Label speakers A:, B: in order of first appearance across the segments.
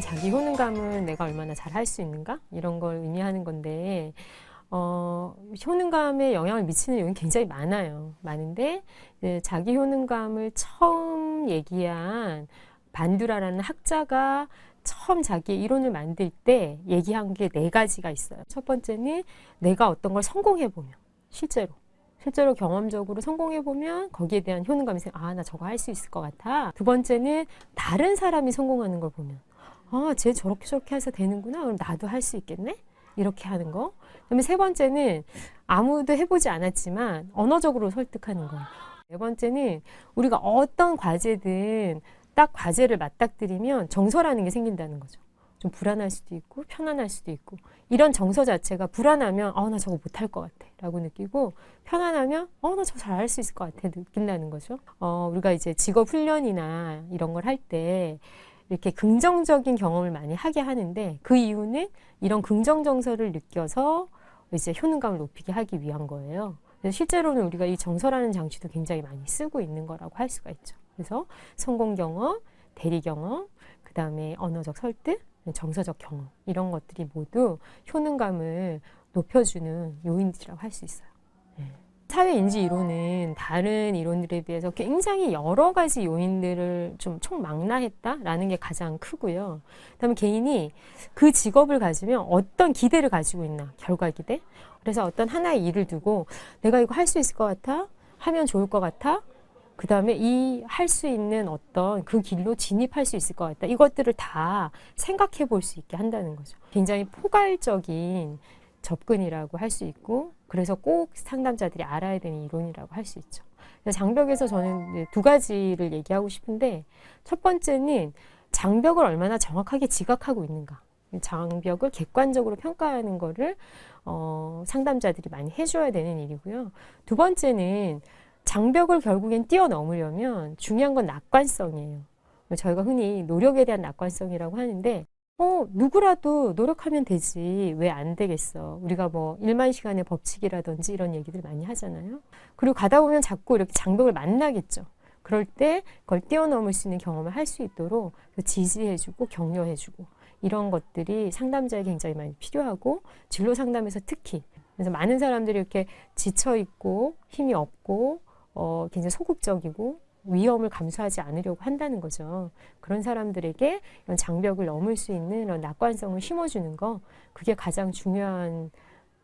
A: 자기 효능감을 내가 얼마나 잘 할 수 있는가 이런 걸 의미하는 건데 어, 효능감에 영향을 미치는 요인이 굉장히 많아요. 많은데 자기 효능감을 처음 얘기한 반두라라는 학자가 처음 자기의 이론을 만들 때 얘기한 게 네 가지가 있어요. 첫 번째는 내가 어떤 걸 성공해 보면 실제로 실제로 경험적으로 성공해 보면 거기에 대한 효능감이 생겨. 아, 나 저거 할 수 있을 것 같아. 두 번째는 다른 사람이 성공하는 걸 보면 아, 쟤 저렇게 저렇게 해서 되는구나. 그럼 나도 할 수 있겠네. 이렇게 하는 거. 그다음에 세 번째는 아무도 해보지 않았지만 언어적으로 설득하는 거예요. 네 번째는 우리가 어떤 과제든 딱 과제를 맞닥뜨리면 정서라는 게 생긴다는 거죠. 좀 불안할 수도 있고 편안할 수도 있고 이런 정서 자체가 불안하면 어 나 저거 못할 것 같아 라고 느끼고 편안하면 어 나 저거 잘할 수 있을 것 같아 느낀다는 거죠. 어 우리가 이제 직업 훈련이나 이런 걸 할 때 이렇게 긍정적인 경험을 많이 하게 하는데 그 이유는 이런 긍정 정서를 느껴서 이제 효능감을 높이게 하기 위한 거예요. 그래서 실제로는 우리가 이 정서라는 장치도 굉장히 많이 쓰고 있는 거라고 할 수가 있죠. 그래서 성공 경험, 대리 경험, 그 다음에 언어적 설득, 정서적 경험 이런 것들이 모두 효능감을 높여주는 요인들이라고 할 수 있어요. 네. 사회인지 이론은 다른 이론들에 비해서 굉장히 여러 가지 요인들을 좀 총망라했다라는 게 가장 크고요. 그다음에 개인이 그 직업을 가지면 어떤 기대를 가지고 있나 결과 기대. 그래서 어떤 하나의 일을 두고 내가 이거 할 수 있을 것 같아 하면 좋을 것 같아 그 다음에 이 할 수 있는 어떤 그 길로 진입할 수 있을 것 같다. 이것들을 다 생각해 볼 수 있게 한다는 거죠. 굉장히 포괄적인 접근이라고 할 수 있고, 그래서 꼭 상담자들이 알아야 되는 이론이라고 할 수 있죠. 장벽에서 저는 두 가지를 얘기하고 싶은데, 첫 번째는 장벽을 얼마나 정확하게 지각하고 있는가. 장벽을 객관적으로 평가하는 거를 어, 상담자들이 많이 해줘야 되는 일이고요. 두 번째는 장벽을 결국엔 뛰어넘으려면 중요한 건 낙관성이에요. 저희가 흔히 노력에 대한 낙관성이라고 하는데, 어, 누구라도 노력하면 되지. 왜 안 되겠어? 우리가 뭐, 일만 시간의 법칙이라든지 이런 얘기들 많이 하잖아요. 그리고 가다 보면 자꾸 이렇게 장벽을 만나겠죠. 그럴 때 그걸 뛰어넘을 수 있는 경험을 할 수 있도록 지지해주고 격려해주고 이런 것들이 상담자에 굉장히 많이 필요하고 진로 상담에서 특히 그래서 많은 사람들이 이렇게 지쳐 있고 힘이 없고 어, 굉장히 소극적이고 위험을 감수하지 않으려고 한다는 거죠. 그런 사람들에게 이런 장벽을 넘을 수 있는 이런 낙관성을 심어주는 거, 그게 가장 중요한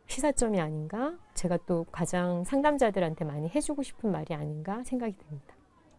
A: 시사점이 아닌가? 제가 또 가장 상담자들한테 많이 해주고 싶은 말이 아닌가 생각이 듭니다.